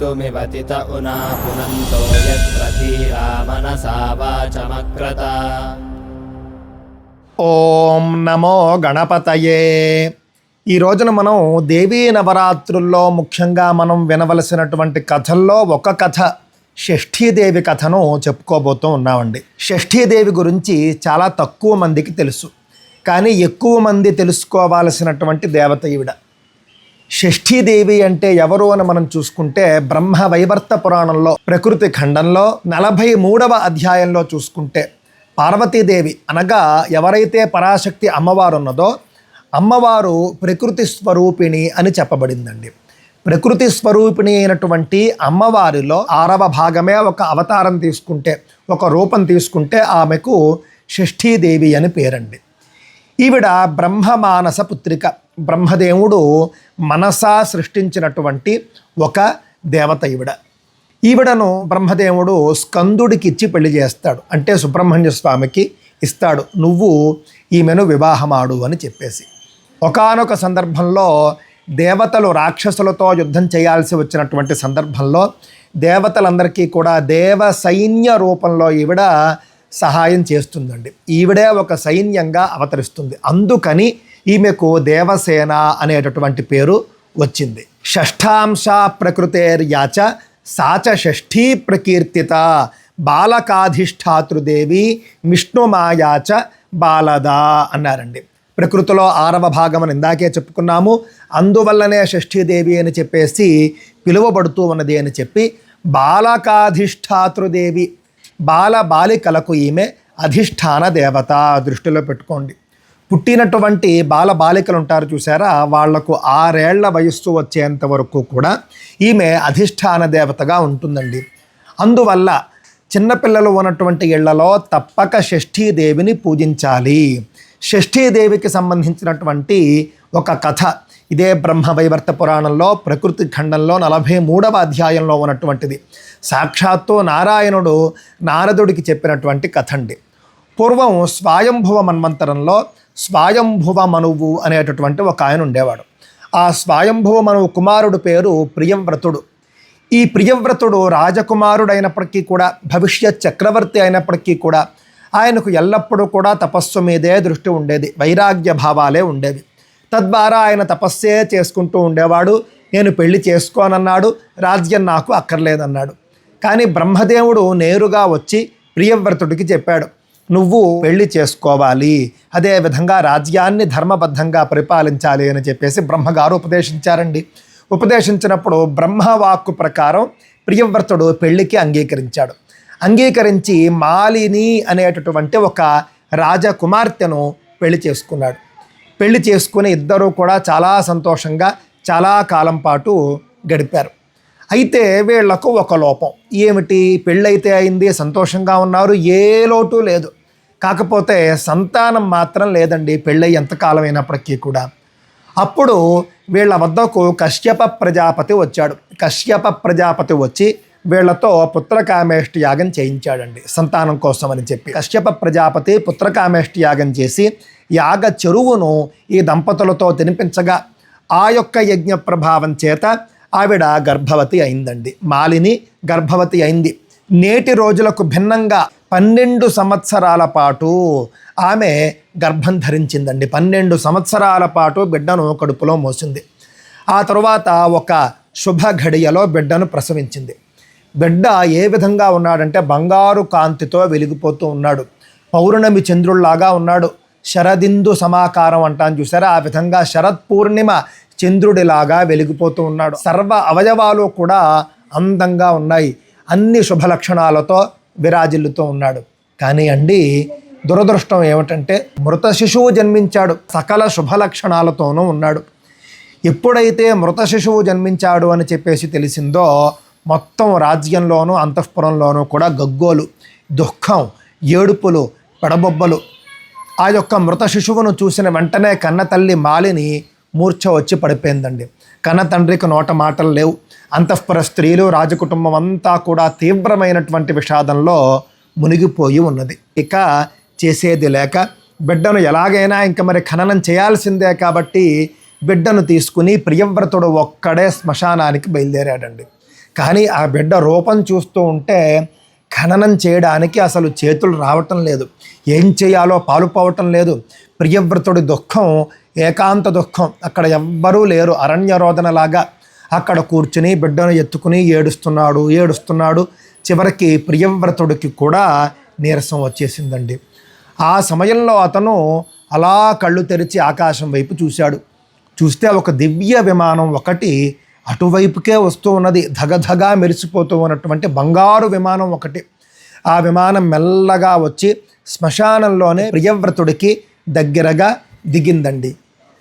मृत्युमिवतित उना पुनन्तो यत्र धीरा मनसा वाचमक्रता ఓం నమో గణపతయే ఈ రోజున మనం దేవీ నవరాత్రుల్లో ముఖ్యంగా మనం వినవలసినటువంటి కథల్లో ఒక కథ షష్ఠీదేవి కథను చెప్పుకోబోతూ ఉన్నామండి షష్ఠీదేవి గురించి చాలా తక్కువ మందికి తెలుసు కానీ ఎక్కువ మంది తెలుసుకోవాల్సినటువంటి దేవత ఈవిడ షష్ఠీదేవి అంటే ఎవరు అని మనం చూసుకుంటే బ్రహ్మ వైవర్త పురాణంలో ప్రకృతి ఖండంలో నలభై మూడవ అధ్యాయంలో చూసుకుంటే పార్వతీదేవి అనగా ఎవరైతే పరాశక్తి అమ్మవారు ఉన్నదో అమ్మవారు ప్రకృతి స్వరూపిణి అని చెప్పబడిందండి. ప్రకృతి స్వరూపిణి అయినటువంటి అమ్మవారిలో ఆరవ భాగమే ఒక అవతారం తీసుకుంటే ఒక రూపం తీసుకుంటే ఆమెకు షష్ఠీదేవి అని పేరండి. ఈవిడ బ్రహ్మమానస పుత్రిక. బ్రహ్మదేవుడు మనసా సృష్టించినటువంటి ఒక దేవత ఈవిడ. ఈవిడను బ్రహ్మదేవుడు స్కందుడికి ఇచ్చి పెళ్ళి చేస్తాడు. అంటే సుబ్రహ్మణ్య స్వామికి ఇస్తాడు. నువ్వు ఈమెను వివాహమాడు అని చెప్పేసి. ఒకానొక సందర్భంలో దేవతలు రాక్షసులతో యుద్ధం చేయాల్సి వచ్చినటువంటి సందర్భంలో దేవతలందరికీ కూడా దేవ సైన్య రూపంలో ఈవిడ సహాయం చేస్తుందండి. ఈవిడే ఒక సైన్యంగా అవతరిస్తుంది. అందుకని ఈమెకు దేవసేన అనేటటువంటి పేరు వచ్చింది. షష్ఠాంశ ప్రకృతేర్యాచ సాచ షష్ఠీ ప్రకీర్తిత బాలకాధిష్ఠాతృదేవి విష్ణుమాయాచ బాలదా అన్నారండి. ప్రకృతిలో ఆరవ భాగం అని ఇందాకే చెప్పుకున్నాము. అందువల్లనే షష్ఠీదేవి అని చెప్పేసి పిలువబడుతూ ఉన్నది అని చెప్పి బాలకాధిష్ఠాతృదేవి బాల బాలికలకు ఈమె అధిష్టాన దేవత దృష్టిలో పెట్టుకోండి. పుట్టినటువంటి బాల బాలికలు ఉంటారు చూసారా వాళ్ళకు ఆరేళ్ళ వయస్సు వచ్చేంత వరకు కూడా ఈమె అధిష్టాన దేవతగా ఉంటుందండి. అందువల్ల చిన్నపిల్లలు ఉన్నటువంటి ఇళ్ళలో తప్పక షష్ఠీదేవిని పూజించాలి. షష్ఠీదేవికి సంబంధించినటువంటి ఒక కథ. ఇదే బ్రహ్మవైవర్త పురాణంలో ప్రకృతి ఖండంలో నలభై మూడవ అధ్యాయంలో ఉన్నటువంటిది. సాక్షాత్తు నారాయణుడు నారదుడికి చెప్పినటువంటి కథ అండి పూర్వం స్వాయంభువ మన్వంతరంలో స్వాయంభువ మనువు అనేటటువంటి ఒక ఆయన ఉండేవాడు. ఆ స్వయంభువ మనువు కుమారుడు పేరు ప్రియవ్రతుడు. ఈ ప్రియవ్రతుడు రాజకుమారుడైనప్పటికీ కూడా భవిష్యత్ చక్రవర్తి అయినప్పటికీ కూడా ఆయనకు ఎల్లప్పుడూ కూడా తపస్సు మీదే దృష్టి ఉండేది వైరాగ్య భావాలే ఉండేవి. తద్వారా ఆయన తపస్సే చేసుకుంటూ ఉండేవాడు నేను పెళ్ళి చేసుకోనన్నాడు రాజ్యం నాకు అక్కర్లేదన్నాడు. కానీ బ్రహ్మదేవుడు నేరుగా వచ్చి ప్రియవ్రతుడికి చెప్పాడు నువ్వు పెళ్ళి చేసుకోవాలి. అదేవిధంగా రాజ్యాన్ని ధర్మబద్ధంగా పరిపాలించాలి అని చెప్పేసి బ్రహ్మగారు ఉపదేశించారండి. ఉపదేశించినప్పుడు బ్రహ్మవాక్కు ప్రకారం ప్రియవ్రతుడు పెళ్ళికి అంగీకరించాడు. అంగీకరించి మాలిని అనేటటువంటి ఒక రాజకుమార్తెను పెళ్ళి చేసుకున్నాడు. పెళ్ళి చేసుకుని ఇద్దరూ కూడా చాలా సంతోషంగా చాలా కాలం పాటు గడిపారు. అయితే వీళ్ళకు ఒక లోపం. ఏమిటి? పెళ్ళైతే అయింది సంతోషంగా ఉన్నారు ఏ లోటు లేదు. కాకపోతే సంతానం మాత్రం లేదండి పెళ్ళై ఎంతకాలం అయినప్పటికీ కూడా. అప్పుడు వీళ్ళ వద్దకు కశ్యప ప్రజాపతి వచ్చాడు. కశ్యప ప్రజాపతి వచ్చి వీళ్ళతో పుత్రకామేష్టి యాగం చేయించాడండి సంతానం కోసం అని చెప్పి. కశ్యప ప్రజాపతి పుత్రకామేష్టి యాగం చేసి యాగ చెరువును ఈ దంపతులతో తినిపించగా ఆ యొక్క యజ్ఞ ప్రభావం చేత ఆవిడ గర్భవతి అయిందండి. మాలిని గర్భవతి అయింది. నేటి రోజులకు భిన్నంగా పన్నెండు సంవత్సరాల పాటు ఆమె గర్భం ధరించిందండి. పన్నెండు సంవత్సరాల పాటు బిడ్డను కడుపులో మోసింది. ఆ తరువాత ఒక శుభ ఘడియలో బిడ్డను ప్రసవించింది. బిడ్డ ఏ విధంగా ఉన్నాడంటే బంగారు కాంతితో వెలిగిపోతూ ఉన్నాడు. పౌర్ణమి చంద్రుల్లాగా ఉన్నాడు. శరదిందు సమాకారం అంటాను చూసారా? ఆ విధంగా శరత్ పూర్ణిమ చంద్రుడిలాగా వెలిగిపోతూ ఉన్నాడు. సర్వ అవయవాలు కూడా అందంగా ఉన్నాయి. అన్ని శుభ లక్షణాలతో విరాజిల్లుతూ ఉన్నాడు. కానీ అండి దురదృష్టం ఏమిటంటే మృత శిశువు జన్మించాడు. సకల శుభ లక్షణాలతోనూ ఉన్నాడు. ఎప్పుడైతే మృత శిశువు జన్మించాడు అని చెప్పేసి తెలిసిందో మొత్తం రాజ్యంలోనూ అంతఃపురంలోనూ కూడా గగ్గోలు దుఃఖం ఏడుపులు పెడబొబ్బలు. ఆ యొక్క మృత శిశువును చూసిన వెంటనే కన్న తల్లి మాలిని మూర్ఛ వచ్చి పడిపోయిందండి. కన్న తండ్రికి నోట మాటలు లేవు. అంతఃపుర స్త్రీలు రాజకుటుంబం అంతా కూడా తీవ్రమైనటువంటి విషాదంలో మునిగిపోయి ఉన్నది. ఇక చేసేది లేక బిడ్డను ఎలాగైనా ఇంక మరి ఖననం చేయాల్సిందే కాబట్టి బిడ్డను తీసుకుని ప్రియవ్రతుడు ఒక్కడే శ్మశానానికి బయలుదేరాడండి. కానీ ఆ బిడ్డ రూపం చూస్తూ ఉంటే ఖననం చేయడానికి అసలు చేతులు రావటం లేదు. ఏం చేయాలో పాలుపోవటం లేదు. ప్రియవ్రతుడి దుఃఖం ఏకాంత దుఃఖం. అక్కడ ఎవ్వరూ లేరు. అరణ్యరోదనలాగా అక్కడ కూర్చుని బిడ్డను ఎత్తుకుని ఏడుస్తున్నాడు ఏడుస్తున్నాడు. చివరికి ప్రియవ్రతుడికి కూడా నీరసం వచ్చేసిందండి. ఆ సమయంలో అతను అలా కళ్ళు తెరిచి ఆకాశం వైపు చూశాడు. చూస్తే ఒక దివ్య విమానం ఒకటి అటువైపుకే వస్తూ ఉన్నది. ధగధగా మెరిసిపోతూ ఉన్నటువంటి బంగారు విమానం ఒకటి. ఆ విమానం మెల్లగా వచ్చి శ్మశానంలోనే ప్రియవ్రతుడికి దగ్గరగా దిగిందండి.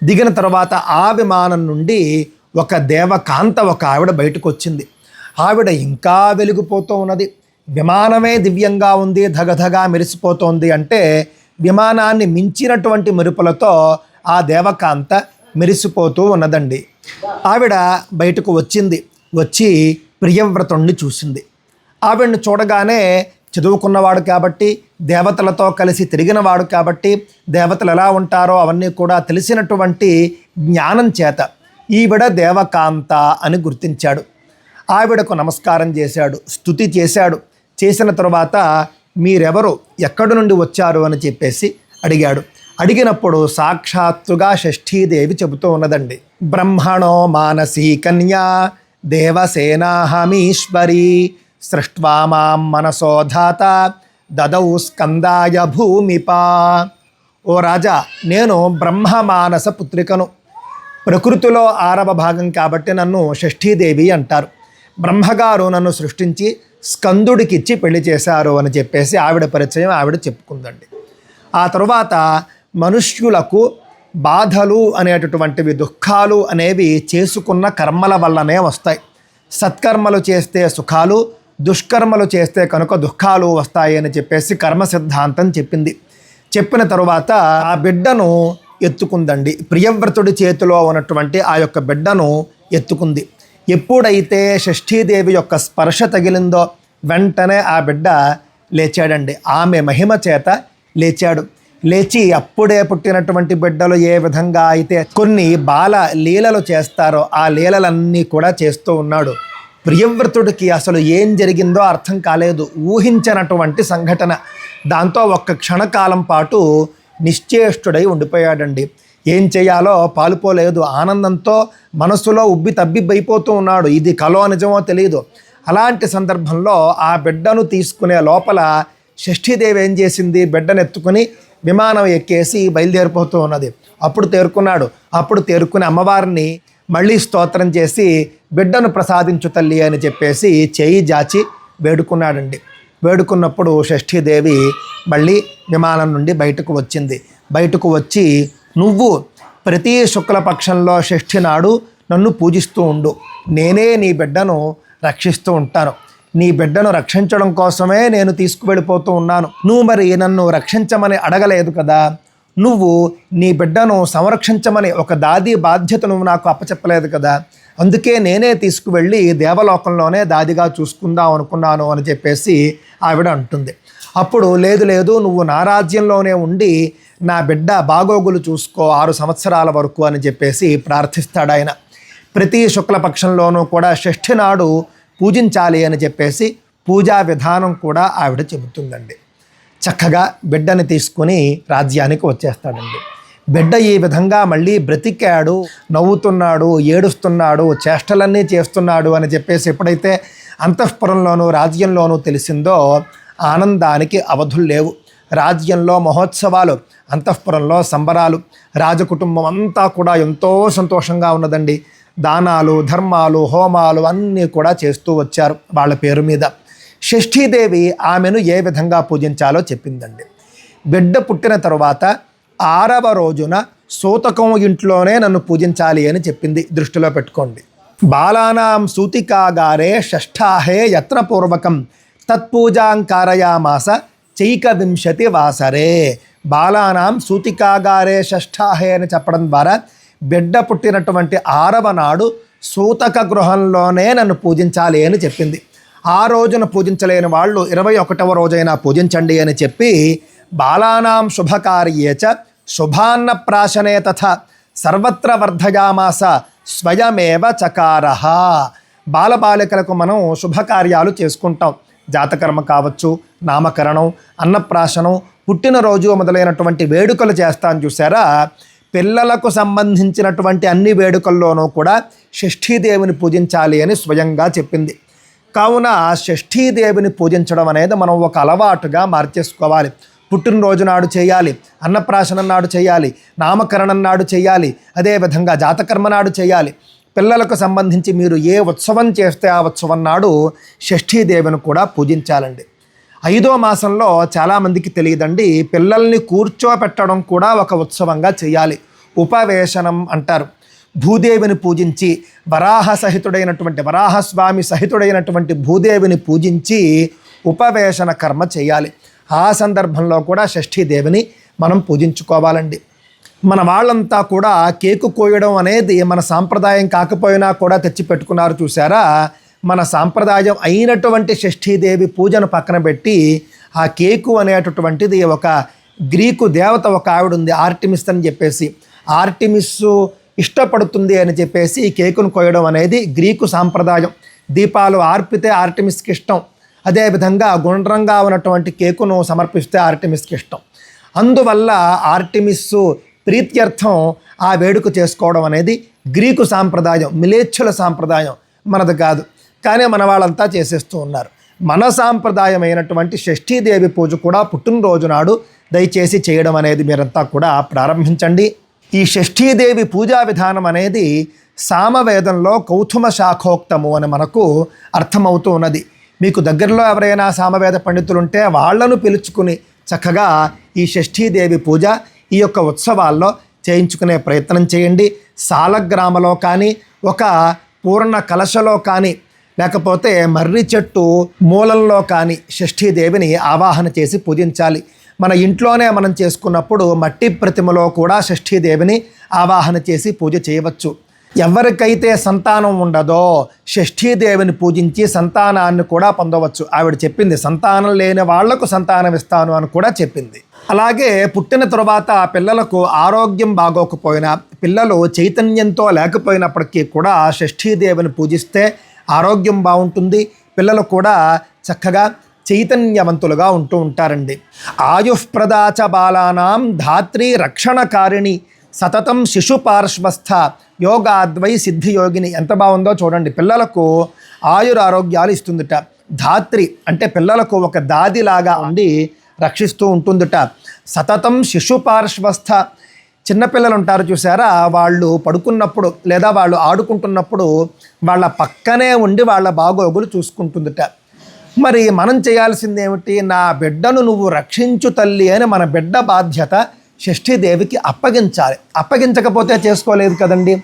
దిగిన తర్వాత ఆ విమానం నుండి ఒక దేవకాంత ఒక ఆవిడ బయటకు వచ్చింది ఆవిడ ఇంకా వెలిగిపోతూ ఉన్నది. విమానమే దివ్యంగా ఉంది ధగధగా మెరిసిపోతోంది అంటే విమానాన్ని మించినటువంటి మెరుపులతో ఆ దేవకాంత మెరిసిపోతూ ఉన్నదండి. ఆవిడ బయటకు వచ్చింది. వచ్చి ప్రియవ్రతుణ్ణి చూసింది. ఆవిడని చూడగానే చదువుకున్నవాడు కాబట్టి దేవతలతో కలిసి తిరిగినవాడు కాబట్టి దేవతలు ఎలా ఉంటారో అవన్నీ కూడా తెలిసినటువంటి జ్ఞానం చేత ఈవిడ దేవకాంత అని గుర్తించాడు. ఆవిడకు నమస్కారం చేశాడు స్తుతి చేశాడు. చేసిన తరువాత మీరెవరు ఎక్కడి నుండి వచ్చారు అని చెప్పేసి అడిగాడు. అడిగినప్పుడు సాక్షాత్తుగా షష్ఠీదేవి చెబుతూ ఉన్నదండి. బ్రహ్మణో మానసీ కన్యా దేవసేనాహమీశ్వరీ సృష్ట్వా మాం మనసోధాత దదౌ స్కందాయ భూమిపా. ఓ రాజా నేను బ్రహ్మమానస పుత్రికను. ప్రకృతిలో ఆరవ భాగం కాబట్టి నన్ను షష్ఠీదేవి అంటారు. బ్రహ్మగారు నన్ను సృష్టించి స్కందుడికిచ్చి పెళ్ళి చేశారు అని చెప్పేసి ఆవిడ పరిచయం ఆవిడ చెప్పుకుందండి. ఆ తరువాత మనుష్యులకు బాధలు అనేటటువంటివి దుఃఖాలు అనేవి చేసుకున్న కర్మల వల్లనే వస్తాయి. సత్కర్మలు చేస్తే సుఖాలు దుష్కర్మలు చేస్తే కనుక దుఃఖాలు వస్తాయని చెప్పేసి కర్మ సిద్ధాంతం చెప్పింది. చెప్పిన తరువాత ఆ బిడ్డను ఎత్తుకుందండి. ప్రియవ్రతుడి చేతిలో ఉన్నటువంటి ఆ యొక్క బిడ్డను ఎత్తుకుంది. ఎప్పుడైతే షష్ఠీదేవి యొక్క స్పర్శ తగిలిందో వెంటనే ఆ బిడ్డ లేచాడండి. ఆమె మహిమ చేత లేచాడు. లేచి అప్పుడే పుట్టినటువంటి బిడ్డలు ఏ విధంగా అయితే కొన్ని బాల లీలలు చేస్తారో ఆ లీలలన్నీ కూడా చేస్తూ ఉన్నాడు. ప్రియవ్రతుడికి అసలు ఏం జరిగిందో అర్థం కాలేదు. ఊహించనటువంటి సంఘటన. దాంతో ఒక్క క్షణకాలం పాటు నిశ్చేష్టుడై ఉండిపోయాడండి. ఏం చేయాలో పాలుపోలేదు. ఆనందంతో మనసులో ఉబ్బి తబ్బిబ్బైపోతూ ఉన్నాడు. ఇది కలో నిజమో తెలియదు అలాంటి సందర్భంలో ఆ బిడ్డను తీసుకునే లోపల షష్ఠీదేవి ఏం చేసింది? బిడ్డను ఎత్తుకుని విమానం ఎక్కేసి బయలుదేరిపోతూ ఉన్నది. అప్పుడు తేరుకున్నాడు. అప్పుడు తేరుకుని అమ్మవారిని మళ్ళీ స్తోత్రం చేసి బిడ్డను ప్రసాదించు తల్లి అని చెప్పేసి చేయి జాచి వేడుకున్నాడండి. వేడుకున్నప్పుడు షష్ఠీదేవి మళ్ళీ విమానం నుండి బయటకు వచ్చింది. బయటకు వచ్చి నువ్వు ప్రతి శుక్లపక్షంలో షష్ఠి నాడు నన్ను పూజిస్తూ ఉండు. నేనే నీ బిడ్డను రక్షిస్తూ ఉంటాను. నీ బిడ్డను రక్షించడం కోసమే నేను తీసుకువెళ్ళిపోతూ ఉన్నాను. నువ్వు మరి నన్ను రక్షించమని అడగలేదు కదా? నువ్వు నీ బిడ్డను సంరక్షించమని ఒక దాది బాధ్యత నువ్వు నాకు అప్పచెప్పలేదు కదా. అందుకే నేనే తీసుకువెళ్ళి దేవలోకంలోనే దాదిగా చూసుకుందాం అనుకున్నాను అని చెప్పేసి ఆవిడ అంటుంది. అప్పుడు లేదు లేదు నువ్వు నా రాజ్యంలోనే ఉండి నా బిడ్డ బాగోగులు చూసుకో ఆరు సంవత్సరాల వరకు అని చెప్పేసి ప్రార్థిస్తాడు ఆయన. ప్రతి శుక్లపక్షంలోనూ కూడా షష్ఠి నాడు పూజించాలి అని చెప్పేసి పూజా విధానం కూడా ఆవిడ చెబుతుందండి. చక్కగా బిడ్డని తీసుకొని రాజ్యానికి వచ్చేస్తాడండి. బిడ్డ ఈ విధంగా మళ్ళీ బ్రతికాడు నవ్వుతున్నాడు ఏడుస్తున్నాడు చేష్టలన్నీ చేస్తున్నాడు అని చెప్పేసి ఎప్పుడైతే అంతఃపురంలోనూ రాజ్యంలోనూ తెలిసిందో ఆనందానికి అవధులు లేవు. రాజ్యంలో మహోత్సవాలు అంతఃపురంలో సంబరాలు రాజకుటుంబం అంతా కూడా ఎంతో సంతోషంగా ఉన్నదండి. దానాలు ధర్మాలు హోమాలు అన్నీ కూడా చేస్తూ వచ్చారు వాళ్ళ పేరు మీద. షష్ఠీదేవి ఆమెను ఏ విధంగా పూజించాలో చెప్పిందండి. బిడ్డ పుట్టిన తరువాత ఆరవ రోజున సూతకం ఇంట్లోనే నన్ను పూజించాలి అని చెప్పింది దృష్టిలో పెట్టుకోండి. బాలానాం సూతికాగారే షష్ఠాహే యత్నపూర్వకం తత్పూజాంకారయామాస చైక వింశతి వాసరే. బాలానాం సూతికాగారే షష్ఠాహే అని చెప్పడం ద్వారా బిడ్డ పుట్టినటువంటి ఆరవ నాడు సూతక గృహంలోనే నన్ను పూజించాలి అని చెప్పింది. ఆ రోజున పూజించలేని వాళ్ళు ఇరవై ఒకటవ రోజైనా పూజించండి అని చెప్పి బాలానాం శుభకార్యే శుభాన్న ప్రాశనే తథ సర్వత్ర వర్ధయామాస స్వయమేవ చకార. బాలబాలికలకు మనం శుభకార్యాలు చేసుకుంటాం. జాతకర్మ కావచ్చు నామకరణం అన్నప్రాశనం పుట్టినరోజు మొదలైనటువంటి వేడుకలు చేస్తాను చూసారా పిల్లలకు సంబంధించినటువంటి అన్ని వేడుకల్లోనూ కూడా షష్ఠీదేవిని పూజించాలి అని స్వయంగా చెప్పింది. కావున షష్ఠీదేవిని పూజించడం అనేది మనం ఒక అలవాటుగా మార్చేసుకోవాలి. పుట్టినరోజు నాడు చేయాలి అన్నప్రాశనం నాడు చేయాలి నామకరణం నాడు చేయాలి అదేవిధంగా జాతకర్మ నాడు చేయాలి. పిల్లలకు సంబంధించి మీరు ఏ ఉత్సవం చేస్తే ఆ ఉత్సవం నాడు షష్ఠీదేవిని కూడా పూజించాలండి. ఐదో మాసంలో చాలామందికి తెలియదండి పిల్లల్ని కూర్చోపెట్టడం కూడా ఒక ఉత్సవంగా చేయాలి. ఉపవేశనం అంటారు. భూదేవిని పూజించి వరాహ సహితుడైనటువంటి వరాహస్వామి సహితుడైనటువంటి భూదేవిని పూజించి ఉపవేశన కర్మ చేయాలి. ఆ సందర్భంలో కూడా షష్ఠీదేవిని మనం పూజించుకోవాలండి. మన వాళ్ళంతా కూడా కేకు కోయడం అనేది మన సాంప్రదాయం కాకపోయినా కూడా తెచ్చిపెట్టుకున్నారు చూసారా మన సాంప్రదాయం అయినటువంటి షష్ఠీదేవి పూజను పక్కన పెట్టి ఆ కేకు అనేటటువంటిది ఒక గ్రీకు దేవత ఒక ఆవిడ ఉంది ఆర్టిమిస్ అని చెప్పేసి. ఆర్టిమిస్ ఇష్టపడుతుంది అని చెప్పేసి ఈ కేకును కోయడం అనేది గ్రీకు సాంప్రదాయం. దీపాలు ఆర్పితే ఆర్టిమిస్కి ఇష్టం. అదేవిధంగా గుండ్రంగా ఉన్నటువంటి కేకును సమర్పిస్తే ఆర్టిమిస్కి ఇష్టం. అందువల్ల ఆర్టిమిస్ ప్రీత్యర్థం ఆ వేడుక చేసుకోవడం అనేది గ్రీకు సాంప్రదాయం మిలేచ్చుల సాంప్రదాయం మనది కాదు. కానీ మన వాళ్ళంతా చేసేస్తూ ఉన్నారు. మన సాంప్రదాయమైనటువంటి షష్ఠీదేవి పూజ కూడా పుట్టినరోజు నాడు దయచేసి చేయడం అనేది మీరంతా కూడా ప్రారంభించండి. ఈ షష్ఠీదేవి పూజా విధానం అనేది సామవేదంలో కౌతుమ శాఖోక్తము అని మనకు అర్థమవుతూ ఉన్నది. మీకు దగ్గరలో ఎవరైనా సామవేద పండితులు ఉంటే వాళ్ళను పిలుచుకుని చక్కగా ఈ షష్ఠీదేవి పూజ ఈ యొక్క ఉత్సవాల్లో చేయించుకునే ప్రయత్నం చేయండి. సాలగ్రామలో కానీ ఒక పూర్ణ కలశలో కానీ లేకపోతే మర్రి చెట్టు మూలంలో కానీ షష్ఠీదేవిని ఆవాహన చేసి పూజించాలి. మన ఇంట్లోనే మనం చేసుకున్నప్పుడు మట్టి ప్రతిమలో కూడా షష్ఠీదేవిని ఆవాహన చేసి పూజ చేయవచ్చు. ఎవరికైతే సంతానం ఉండదో షష్ఠీదేవిని పూజించి సంతానాన్ని కూడా పొందవచ్చు. ఆవిడ చెప్పింది సంతానం లేని వాళ్ళకు సంతానం ఇస్తాను అని కూడా చెప్పింది. అలాగే పుట్టిన తరువాత పిల్లలకు ఆరోగ్యం బాగోకపోయినా పిల్లలు చైతన్యంతో లేకపోయినప్పటికీ కూడా షష్ఠీదేవిని పూజిస్తే ఆరోగ్యం బాగుంటుంది. పిల్లలు కూడా చక్కగా చైతన్యవంతులుగా ఉంటూ ఉంటారండి. ఆయుష్ప్రదాచ బాలానాం ధాత్రి రక్షణకారిణి సతతం శిశు పార్శ్వస్థ యోగాద్వై సిద్ధియోగిని ఎంత బాగుందో చూడండి. పిల్లలకు ఆయురారోగ్యాలు ఇస్తుందిట. ధాత్రి అంటే పిల్లలకు ఒక దాదిలాగా ఉండి రక్షిస్తూ ఉంటుందిట. సతతం శిశు పార్శ్వస్థ చిన్నపిల్లలు ఉంటారు చూసారా? వాళ్ళు పడుకున్నప్పుడు లేదా వాళ్ళు ఆడుకుంటున్నప్పుడు వాళ్ళ పక్కనే ఉండి వాళ్ళ బాగోగులు చూసుకుంటుందిట. మరి మనం చేయాల్సింది ఏమిటి? నా బిడ్డను నువ్వు రక్షించు తల్లి అని మన బిడ్డ బాధ్యత షష్ఠీదేవికి అప్పగించాలి. అప్పగించకపోతే చేసుకోలేదు కదండి.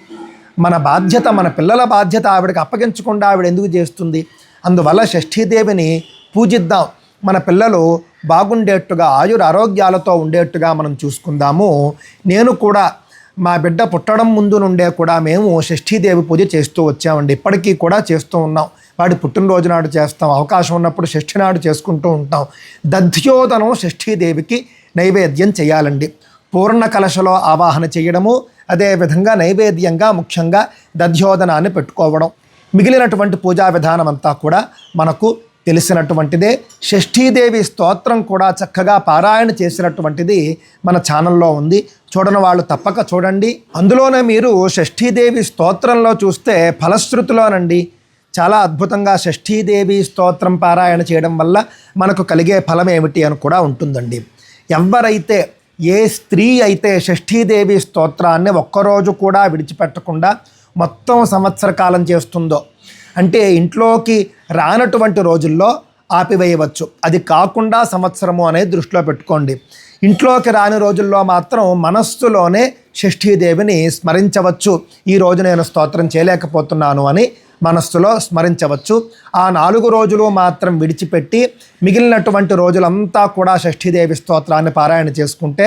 మన బాధ్యత మన పిల్లల బాధ్యత ఆవిడకి అప్పగించకుండా ఆవిడ ఎందుకు చేస్తుంది? అందువల్ల షష్ఠీదేవిని పూజిద్దాం. మన పిల్లలు బాగుండేట్టుగా ఆయుర ఆరోగ్యాలతో ఉండేట్టుగా మనం చూసుకుందాము. నేను కూడా మా బిడ్డ పుట్టడం ముందు నుండే కూడా మేము షష్ఠీదేవి పూజ చేస్తూ వచ్చామండి. ఇప్పటికీ కూడా చేస్తూ ఉన్నాం. వాడి పుట్టినరోజు నాడు చేస్తాం. అవకాశం ఉన్నప్పుడు షష్ఠి నాడు చేసుకుంటూ ఉంటాం. దధ్యోదనం షష్ఠీదేవికి నైవేద్యం చేయాలండి. పూర్ణ కలశలో ఆవాహన చేయడము అదేవిధంగా నైవేద్యంగా ముఖ్యంగా దధ్యోదనాన్ని పెట్టుకోవడం. మిగిలినటువంటి పూజా విధానం అంతా కూడా మనకు తెలిసినటువంటిదే. షష్ఠీదేవి స్తోత్రం కూడా చక్కగా పారాయణ చేసినటువంటిది మన ఛానల్లో ఉంది. చూడని వాళ్ళు తప్పక చూడండి. అందులోనే మీరు షష్ఠీదేవి స్తోత్రంలో చూస్తే ఫలశ్రుతిలోనండి చాలా అద్భుతంగా షష్ఠీదేవి స్తోత్రం పారాయణ చేయడం వల్ల మనకు కలిగే ఫలం ఏమిటి అని కూడా ఉంటుందండి. ఎవరైతే ఏ స్త్రీ అయితే షష్ఠీదేవి స్తోత్రాన్ని ఒక్కరోజు కూడా విడిచిపెట్టకుండా మొత్తం సంవత్సర కాలం చేస్తుందో అంటే ఇంట్లోకి రానటువంటి రోజుల్లో ఆపివేయవచ్చు. అది కాకుండా సంవత్సరము అనేది దృష్టిలో పెట్టుకోండి. ఇంట్లోకి రాని రోజుల్లో మాత్రం మనస్సులోనే షష్ఠీదేవిని స్మరించవచ్చు. ఈ రోజు నేను స్తోత్రం చేయలేకపోతున్నాను అని మనస్సులో స్మరించవచ్చు. ఆ నాలుగు రోజులు మాత్రం విడిచిపెట్టి మిగిలినటువంటి రోజులంతా కూడా షష్ఠీదేవి స్తోత్రాన్ని పారాయణ చేసుకుంటే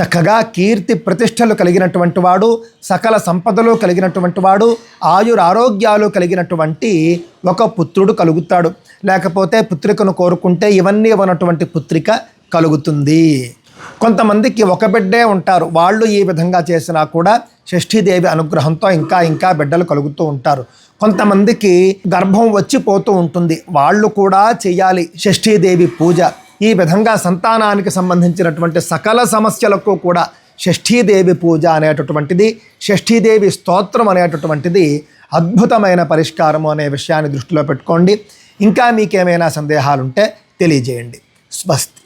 చక్కగా కీర్తి ప్రతిష్టలు కలిగినటువంటి వాడు సకల సంపదలు కలిగినటువంటి వాడు ఆయురారోగ్యాలు కలిగినటువంటి ఒక పుత్రుడు కలుగుతాడు. లేకపోతే పుత్రికను కోరుకుంటే ఇవన్నీ ఉన్నటువంటి పుత్రిక కలుగుతుంది. కొంతమందికి ఒక బిడ్డే ఉంటారు. వాళ్ళు ఈ విధంగా చేసినా కూడా షష్ఠీదేవి అనుగ్రహంతో ఇంకా ఇంకా బిడ్డలు కలుగుతూ ఉంటారు. కొంతమందికి గర్భం వచ్చిపోతూ ఉంటుంది. వాళ్ళు కూడా చేయాలి షష్ఠీదేవి పూజ. ఈ విధంగా సంతానానికి సంబంధించినటువంటి సకల సమస్యలకు కూడా షష్ఠీదేవి పూజ అనేటటువంటిది షష్ఠీదేవి స్తోత్రం అనేటటువంటిది అద్భుతమైన పరిష్కారము అనే విషయాన్ని దృష్టిలో పెట్టుకోండి. ఇంకా మీకేమైనా సందేహాలుంటే తెలియజేయండి. స్వస్తి.